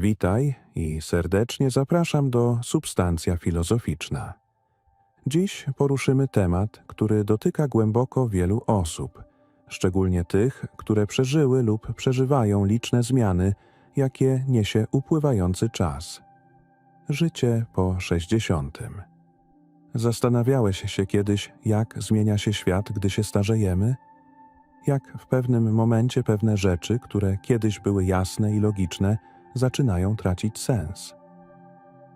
Witaj i serdecznie zapraszam do Substancja Filozoficzna. Dziś poruszymy temat, który dotyka głęboko wielu osób, szczególnie tych, które przeżyły lub przeżywają liczne zmiany, jakie niesie upływający czas. Życie po 60. Zastanawiałeś się kiedyś, jak zmienia się świat, gdy się starzejemy? Jak w pewnym momencie pewne rzeczy, które kiedyś były jasne i logiczne, zaczynają tracić sens.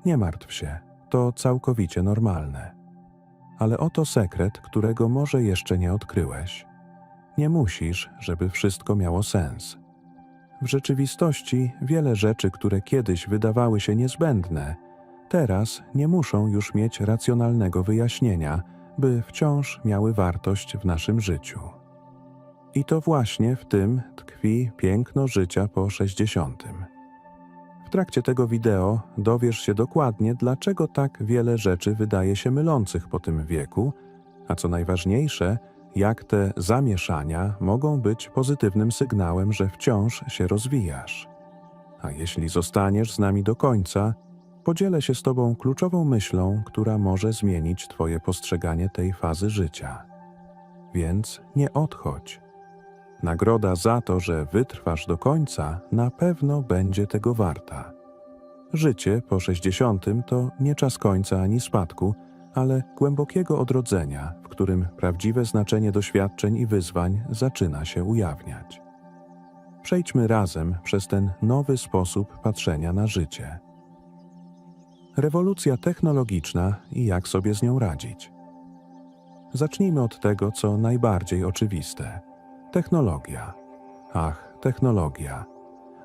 Nie martw się, to całkowicie normalne. Ale oto sekret, którego może jeszcze nie odkryłeś. Nie musisz, żeby wszystko miało sens. W rzeczywistości wiele rzeczy, które kiedyś wydawały się niezbędne, teraz nie muszą już mieć racjonalnego wyjaśnienia, by wciąż miały wartość w naszym życiu. I to właśnie w tym tkwi piękno życia po 60. Trakcie tego wideo dowiesz się dokładnie, dlaczego tak wiele rzeczy wydaje się mylących po tym wieku, a co najważniejsze, jak te zamieszania mogą być pozytywnym sygnałem, że wciąż się rozwijasz. A jeśli zostaniesz z nami do końca, podzielę się z Tobą kluczową myślą, która może zmienić Twoje postrzeganie tej fazy życia. Więc nie odchodź. Nagroda za to, że wytrwasz do końca, na pewno będzie tego warta. Życie po 60 to nie czas końca ani spadku, ale głębokiego odrodzenia, w którym prawdziwe znaczenie doświadczeń i wyzwań zaczyna się ujawniać. Przejdźmy razem przez ten nowy sposób patrzenia na życie. Rewolucja technologiczna i jak sobie z nią radzić. Zacznijmy od tego, co najbardziej oczywiste Technologia. Ach, technologia.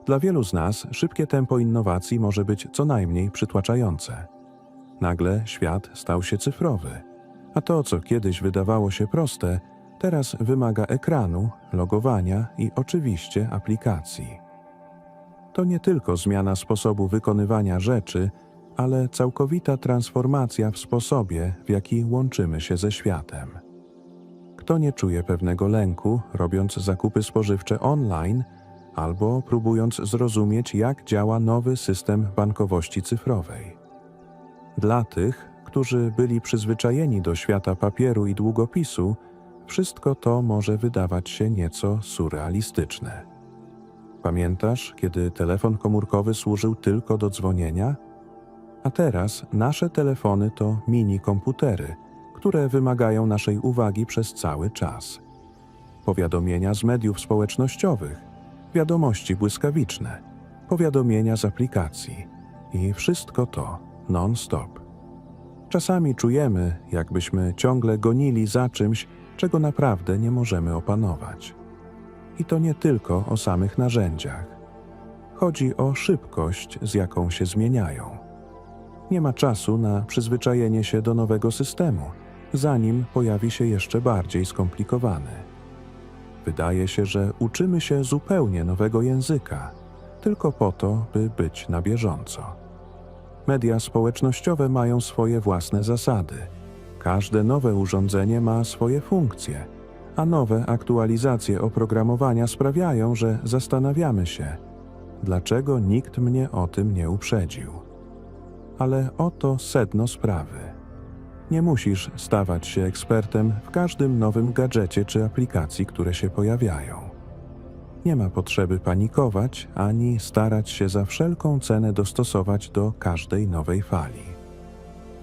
Dla wielu z nas szybkie tempo innowacji może być co najmniej przytłaczające. Nagle świat stał się cyfrowy, a to, co kiedyś wydawało się proste, teraz wymaga ekranu, logowania i oczywiście aplikacji. To nie tylko zmiana sposobu wykonywania rzeczy, ale całkowita transformacja w sposobie, w jaki łączymy się ze światem. Kto nie czuje pewnego lęku, robiąc zakupy spożywcze online albo próbując zrozumieć, jak działa nowy system bankowości cyfrowej? Dla tych, którzy byli przyzwyczajeni do świata papieru i długopisu, wszystko to może wydawać się nieco surrealistyczne. Pamiętasz, kiedy telefon komórkowy służył tylko do dzwonienia? A teraz nasze telefony to mini komputery – które wymagają naszej uwagi przez cały czas. Powiadomienia z mediów społecznościowych, wiadomości błyskawiczne, powiadomienia z aplikacji i wszystko to non-stop. Czasami czujemy, jakbyśmy ciągle gonili za czymś, czego naprawdę nie możemy opanować. I to nie tylko o samych narzędziach. Chodzi o szybkość, z jaką się zmieniają. Nie ma czasu na przyzwyczajenie się do nowego systemu zanim pojawi się jeszcze bardziej skomplikowany. Wydaje się, że uczymy się zupełnie nowego języka, tylko po to, by być na bieżąco. Media społecznościowe mają swoje własne zasady. Każde nowe urządzenie ma swoje funkcje, a nowe aktualizacje oprogramowania sprawiają, że zastanawiamy się, dlaczego nikt mnie o tym nie uprzedził. Ale oto sedno sprawy. Nie musisz stawać się ekspertem w każdym nowym gadżecie czy aplikacji, które się pojawiają. Nie ma potrzeby panikować ani starać się za wszelką cenę dostosować do każdej nowej fali.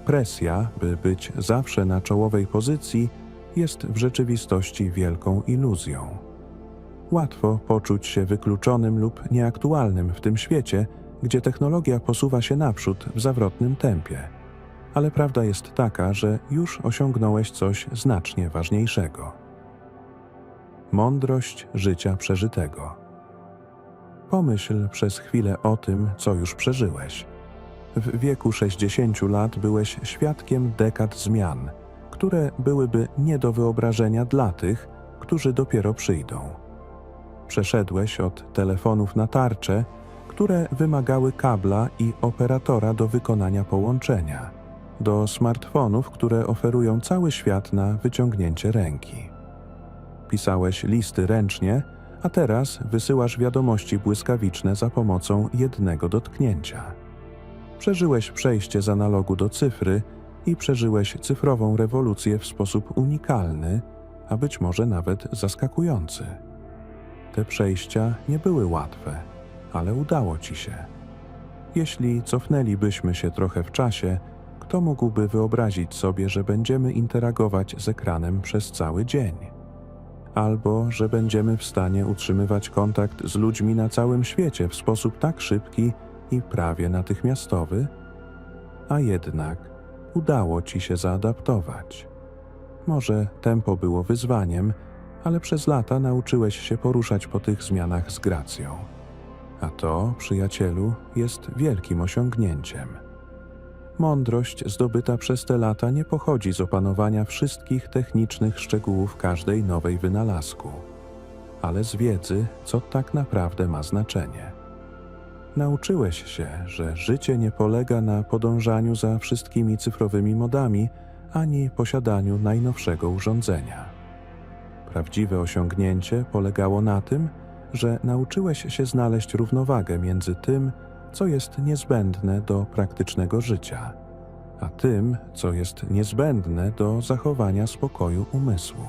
Presja, by być zawsze na czołowej pozycji, jest w rzeczywistości wielką iluzją. Łatwo poczuć się wykluczonym lub nieaktualnym w tym świecie, gdzie technologia posuwa się naprzód w zawrotnym tempie ale prawda jest taka, że już osiągnąłeś coś znacznie ważniejszego. Mądrość życia przeżytego. Pomyśl przez chwilę o tym, co już przeżyłeś. W wieku 60 lat byłeś świadkiem dekad zmian, które byłyby nie do wyobrażenia dla tych, którzy dopiero przyjdą. Przeszedłeś od telefonów na tarcze, które wymagały kabla i operatora do wykonania połączenia do smartfonów, które oferują cały świat na wyciągnięcie ręki. Pisałeś listy ręcznie, a teraz wysyłasz wiadomości błyskawiczne za pomocą jednego dotknięcia. Przeżyłeś przejście z analogu do cyfry i przeżyłeś cyfrową rewolucję w sposób unikalny, a być może nawet zaskakujący. Te przejścia nie były łatwe, ale udało ci się. Jeśli cofnęlibyśmy się trochę w czasie, kto mógłby wyobrazić sobie, że będziemy interagować z ekranem przez cały dzień? Albo że będziemy w stanie utrzymywać kontakt z ludźmi na całym świecie w sposób tak szybki i prawie natychmiastowy? A jednak udało ci się zaadaptować. Może tempo było wyzwaniem, ale przez lata nauczyłeś się poruszać po tych zmianach z gracją. A to, przyjacielu, jest wielkim osiągnięciem. Mądrość zdobyta przez te lata nie pochodzi z opanowania wszystkich technicznych szczegółów każdej nowej wynalazku, ale z wiedzy, co tak naprawdę ma znaczenie. Nauczyłeś się, że życie nie polega na podążaniu za wszystkimi cyfrowymi modami ani posiadaniu najnowszego urządzenia. Prawdziwe osiągnięcie polegało na tym, że nauczyłeś się znaleźć równowagę między tym, co jest niezbędne do praktycznego życia, a tym, co jest niezbędne do zachowania spokoju umysłu.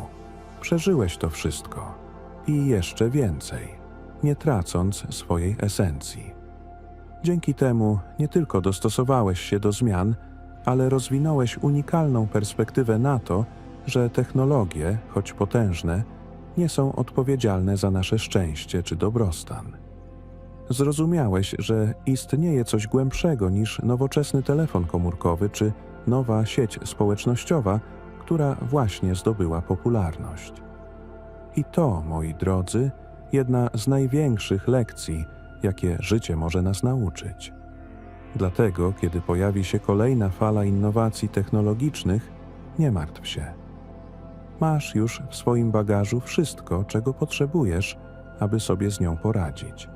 Przeżyłeś to wszystko i jeszcze więcej, nie tracąc swojej esencji. Dzięki temu nie tylko dostosowałeś się do zmian, ale rozwinąłeś unikalną perspektywę na to, że technologie, choć potężne, nie są odpowiedzialne za nasze szczęście czy dobrostan. Zrozumiałeś, że istnieje coś głębszego niż nowoczesny telefon komórkowy czy nowa sieć społecznościowa, która właśnie zdobyła popularność. I to, moi drodzy, jedna z największych lekcji, jakie życie może nas nauczyć. Dlatego, kiedy pojawi się kolejna fala innowacji technologicznych, nie martw się. Masz już w swoim bagażu wszystko, czego potrzebujesz, aby sobie z nią poradzić.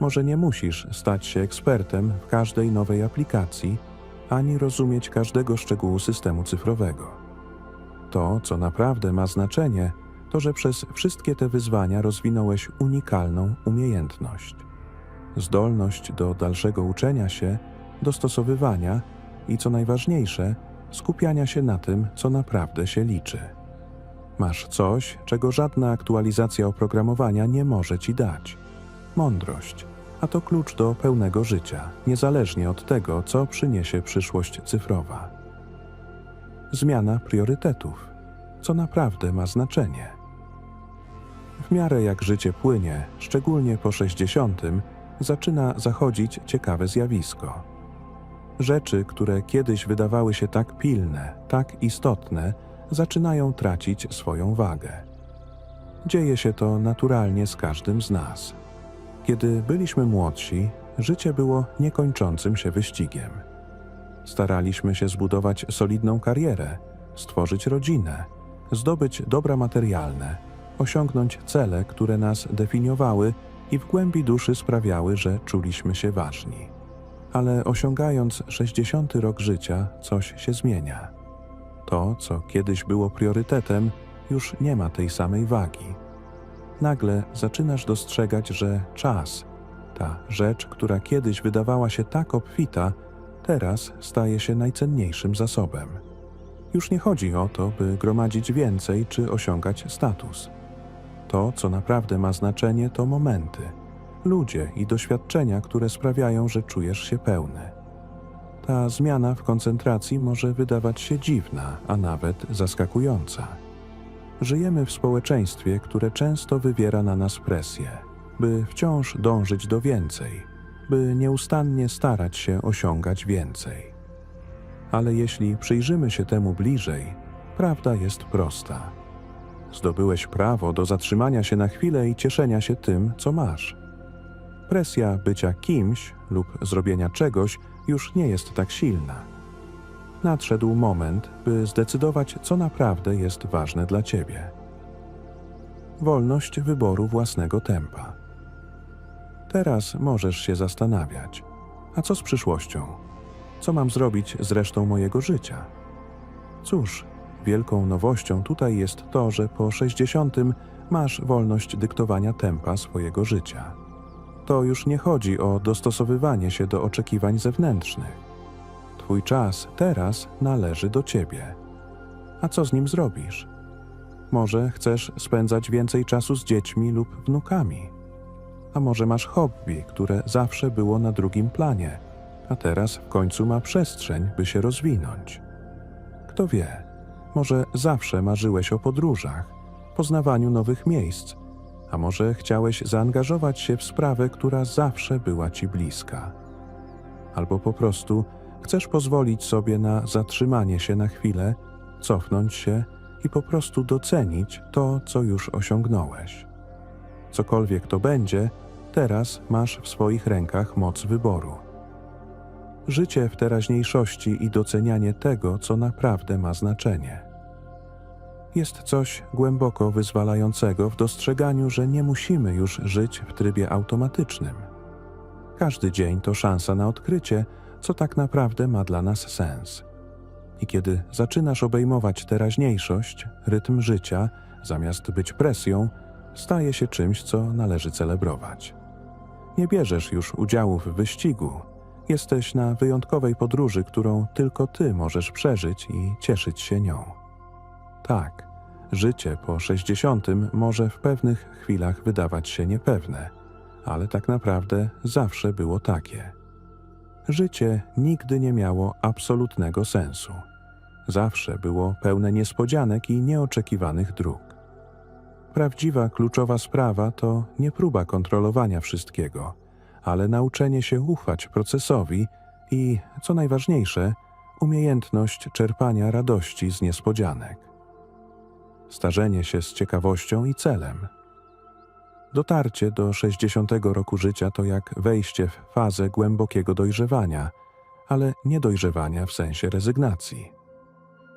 Może nie musisz stać się ekspertem w każdej nowej aplikacji, ani rozumieć każdego szczegółu systemu cyfrowego. To, co naprawdę ma znaczenie, to że przez wszystkie te wyzwania rozwinąłeś unikalną umiejętność. Zdolność do dalszego uczenia się, dostosowywania i, co najważniejsze, skupiania się na tym, co naprawdę się liczy. Masz coś, czego żadna aktualizacja oprogramowania nie może ci dać. Mądrość, a to klucz do pełnego życia, niezależnie od tego, co przyniesie przyszłość cyfrowa. Zmiana priorytetów, co naprawdę ma znaczenie. W miarę jak życie płynie, szczególnie po 60, zaczyna zachodzić ciekawe zjawisko. Rzeczy, które kiedyś wydawały się tak pilne, tak istotne, zaczynają tracić swoją wagę. Dzieje się to naturalnie z każdym z nas. Kiedy byliśmy młodsi, życie było niekończącym się wyścigiem. Staraliśmy się zbudować solidną karierę, stworzyć rodzinę, zdobyć dobra materialne, osiągnąć cele, które nas definiowały i w głębi duszy sprawiały, że czuliśmy się ważni. Ale osiągając 60 rok życia, coś się zmienia. To, co kiedyś było priorytetem, już nie ma tej samej wagi. Nagle zaczynasz dostrzegać, że czas, ta rzecz, która kiedyś wydawała się tak obfita, teraz staje się najcenniejszym zasobem. Już nie chodzi o to, by gromadzić więcej czy osiągać status. To, co naprawdę ma znaczenie, to momenty, ludzie i doświadczenia, które sprawiają, że czujesz się pełny. Ta zmiana w koncentracji może wydawać się dziwna, a nawet zaskakująca. Żyjemy w społeczeństwie, które często wywiera na nas presję, by wciąż dążyć do więcej, by nieustannie starać się osiągać więcej. Ale jeśli przyjrzymy się temu bliżej, prawda jest prosta. Zdobyłeś prawo do zatrzymania się na chwilę i cieszenia się tym, co masz. Presja bycia kimś lub zrobienia czegoś już nie jest tak silna. Nadszedł moment, by zdecydować, co naprawdę jest ważne dla ciebie. Wolność wyboru własnego tempa. Teraz możesz się zastanawiać, a co z przyszłością? Co mam zrobić z resztą mojego życia? Cóż, wielką nowością tutaj jest to, że po 60 Masz wolność dyktowania tempa swojego życia. To już nie chodzi o dostosowywanie się do oczekiwań zewnętrznych. Twój czas teraz należy do ciebie. A co z nim zrobisz? Może chcesz spędzać więcej czasu z dziećmi lub wnukami? A może masz hobby, które zawsze było na drugim planie, a teraz w końcu ma przestrzeń, by się rozwinąć? Kto wie, może zawsze marzyłeś o podróżach, poznawaniu nowych miejsc, a może chciałeś zaangażować się w sprawę, która zawsze była ci bliska. Albo po prostu chcesz pozwolić sobie na zatrzymanie się na chwilę, cofnąć się i po prostu docenić to, co już osiągnąłeś. Cokolwiek to będzie, teraz masz w swoich rękach moc wyboru. Życie w teraźniejszości i docenianie tego, co naprawdę ma znaczenie. Jest coś głęboko wyzwalającego w dostrzeganiu, że nie musimy już żyć w trybie automatycznym. Każdy dzień to szansa na odkrycie, co tak naprawdę ma dla nas sens. I kiedy zaczynasz obejmować teraźniejszość, rytm życia, zamiast być presją, staje się czymś, co należy celebrować. Nie bierzesz już udziału w wyścigu. Jesteś na wyjątkowej podróży, którą tylko ty możesz przeżyć i cieszyć się nią. Tak, życie po 60 może w pewnych chwilach wydawać się niepewne, ale tak naprawdę zawsze było takie. Życie nigdy nie miało absolutnego sensu. Zawsze było pełne niespodzianek i nieoczekiwanych dróg. Prawdziwa kluczowa sprawa to nie próba kontrolowania wszystkiego, ale nauczenie się ufać procesowi i, co najważniejsze, umiejętność czerpania radości z niespodzianek. Starzenie się z ciekawością i celem. Dotarcie do 60 roku życia to jak wejście w fazę głębokiego dojrzewania, ale nie dojrzewania w sensie rezygnacji.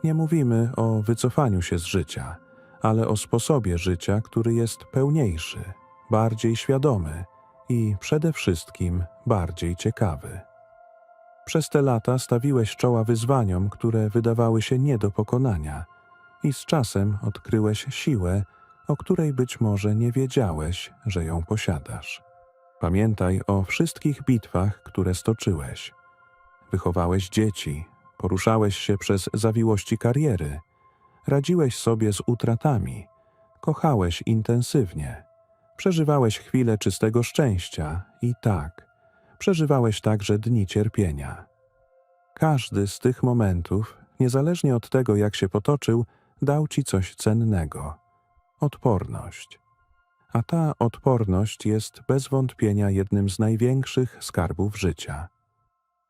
Nie mówimy o wycofaniu się z życia, ale o sposobie życia, który jest pełniejszy, bardziej świadomy i przede wszystkim bardziej ciekawy. Przez te lata stawiłeś czoła wyzwaniom, które wydawały się nie do pokonania, i z czasem odkryłeś siłę, o której być może nie wiedziałeś, że ją posiadasz. Pamiętaj o wszystkich bitwach, które stoczyłeś. Wychowałeś dzieci, poruszałeś się przez zawiłości kariery, radziłeś sobie z utratami, kochałeś intensywnie, przeżywałeś chwile czystego szczęścia i tak, przeżywałeś także dni cierpienia. Każdy z tych momentów, niezależnie od tego, jak się potoczył, dał ci coś cennego odporność. A ta odporność jest bez wątpienia jednym z największych skarbów życia.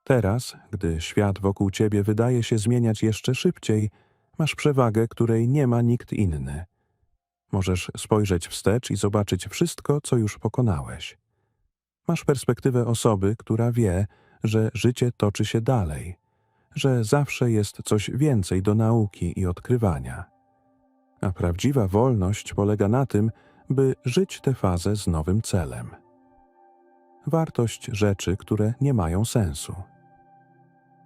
Teraz, gdy świat wokół ciebie wydaje się zmieniać jeszcze szybciej, masz przewagę, której nie ma nikt inny. Możesz spojrzeć wstecz i zobaczyć wszystko, co już pokonałeś. Masz perspektywę osoby, która wie, że życie toczy się dalej, że zawsze jest coś więcej do nauki i odkrywania. A prawdziwa wolność polega na tym, by żyć tę fazę z nowym celem. Wartość rzeczy, które nie mają sensu.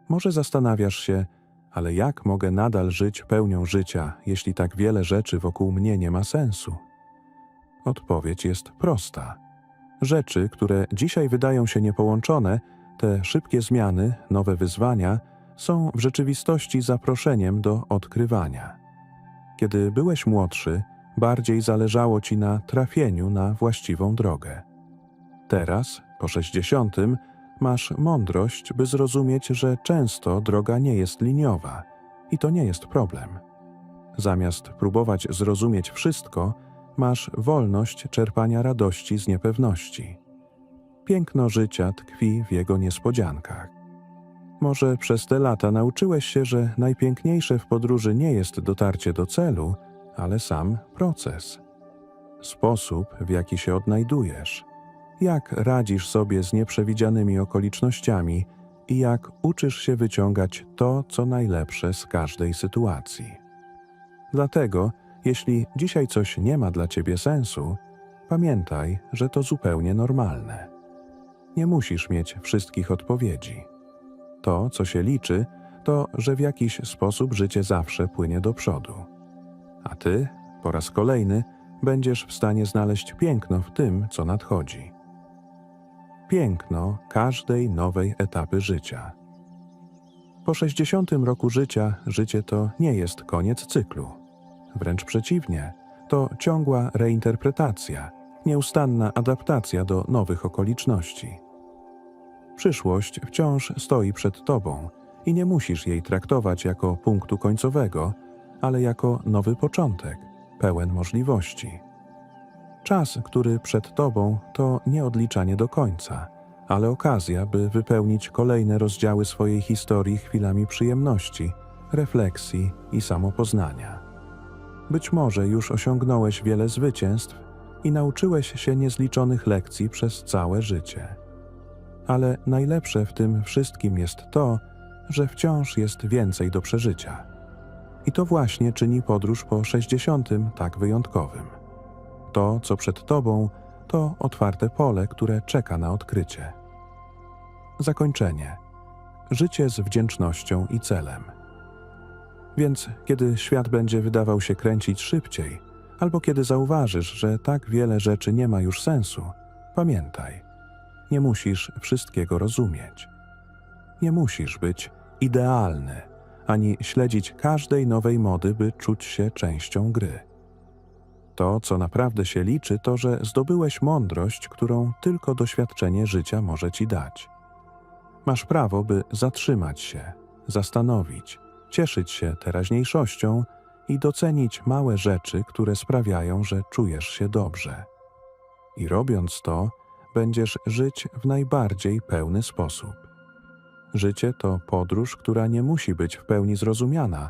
Może zastanawiasz się, ale jak mogę nadal żyć pełnią życia, jeśli tak wiele rzeczy wokół mnie nie ma sensu? Odpowiedź jest prosta. Rzeczy, które dzisiaj wydają się niepołączone, te szybkie zmiany, nowe wyzwania, są w rzeczywistości zaproszeniem do odkrywania. Kiedy byłeś młodszy, bardziej zależało ci na trafieniu na właściwą drogę. Teraz, po sześćdziesiątym, masz mądrość, by zrozumieć, że często droga nie jest liniowa i to nie jest problem. Zamiast próbować zrozumieć wszystko, masz wolność czerpania radości z niepewności. Piękno życia tkwi w jego niespodziankach. Może przez te lata nauczyłeś się, że najpiękniejsze w podróży nie jest dotarcie do celu, ale sam proces. Sposób, w jaki się odnajdujesz, jak radzisz sobie z nieprzewidzianymi okolicznościami i jak uczysz się wyciągać to, co najlepsze z każdej sytuacji. Dlatego, jeśli dzisiaj coś nie ma dla ciebie sensu, pamiętaj, że to zupełnie normalne. Nie musisz mieć wszystkich odpowiedzi. To, co się liczy, to, że w jakiś sposób życie zawsze płynie do przodu. A ty, po raz kolejny, będziesz w stanie znaleźć piękno w tym, co nadchodzi. Piękno każdej nowej etapy życia. Po 60 roku życia życie to nie jest koniec cyklu. Wręcz przeciwnie, to ciągła reinterpretacja, nieustanna adaptacja do nowych okoliczności. Przyszłość wciąż stoi przed tobą i nie musisz jej traktować jako punktu końcowego, ale jako nowy początek, pełen możliwości. Czas, który przed tobą, to nie odliczanie do końca, ale okazja, by wypełnić kolejne rozdziały swojej historii chwilami przyjemności, refleksji i samopoznania. Być może już osiągnąłeś wiele zwycięstw i nauczyłeś się niezliczonych lekcji przez całe życie. Ale najlepsze w tym wszystkim jest to, że wciąż jest więcej do przeżycia. I to właśnie czyni podróż po 60 tak wyjątkowym. To, co przed tobą, to otwarte pole, które czeka na odkrycie. Zakończenie. Życie z wdzięcznością i celem. Więc kiedy świat będzie wydawał się kręcić szybciej, albo kiedy zauważysz, że tak wiele rzeczy nie ma już sensu, pamiętaj, nie musisz wszystkiego rozumieć. Nie musisz być idealny, ani śledzić każdej nowej mody, by czuć się częścią gry. To, co naprawdę się liczy, to, że zdobyłeś mądrość, którą tylko doświadczenie życia może ci dać. Masz prawo, by zatrzymać się, zastanowić, cieszyć się teraźniejszością i docenić małe rzeczy, które sprawiają, że czujesz się dobrze. I robiąc to, będziesz żyć w najbardziej pełny sposób. Życie to podróż, która nie musi być w pełni zrozumiana,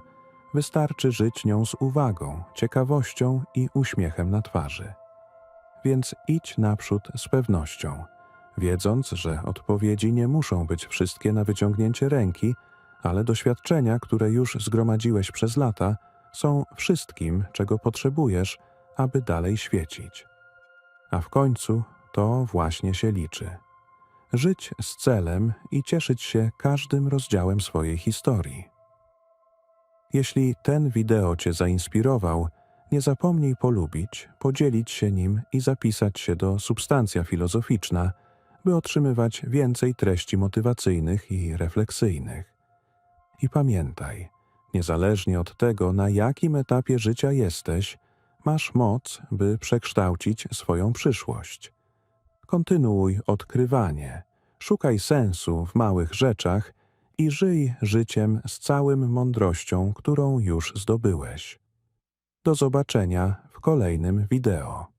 wystarczy żyć nią z uwagą, ciekawością i uśmiechem na twarzy. Więc idź naprzód z pewnością, wiedząc, że odpowiedzi nie muszą być wszystkie na wyciągnięcie ręki, ale doświadczenia, które już zgromadziłeś przez lata, są wszystkim, czego potrzebujesz, aby dalej świecić. A w końcu to właśnie się liczy. Żyć z celem i cieszyć się każdym rozdziałem swojej historii. Jeśli ten wideo Cię zainspirował, nie zapomnij polubić, podzielić się nim i zapisać się do Substancja Filozoficzna, by otrzymywać więcej treści motywacyjnych i refleksyjnych. I pamiętaj, niezależnie od tego, na jakim etapie życia jesteś, masz moc, by przekształcić swoją przyszłość. Kontynuuj odkrywanie, szukaj sensu w małych rzeczach i żyj życiem z całym mądrością, którą już zdobyłeś. Do zobaczenia w kolejnym wideo.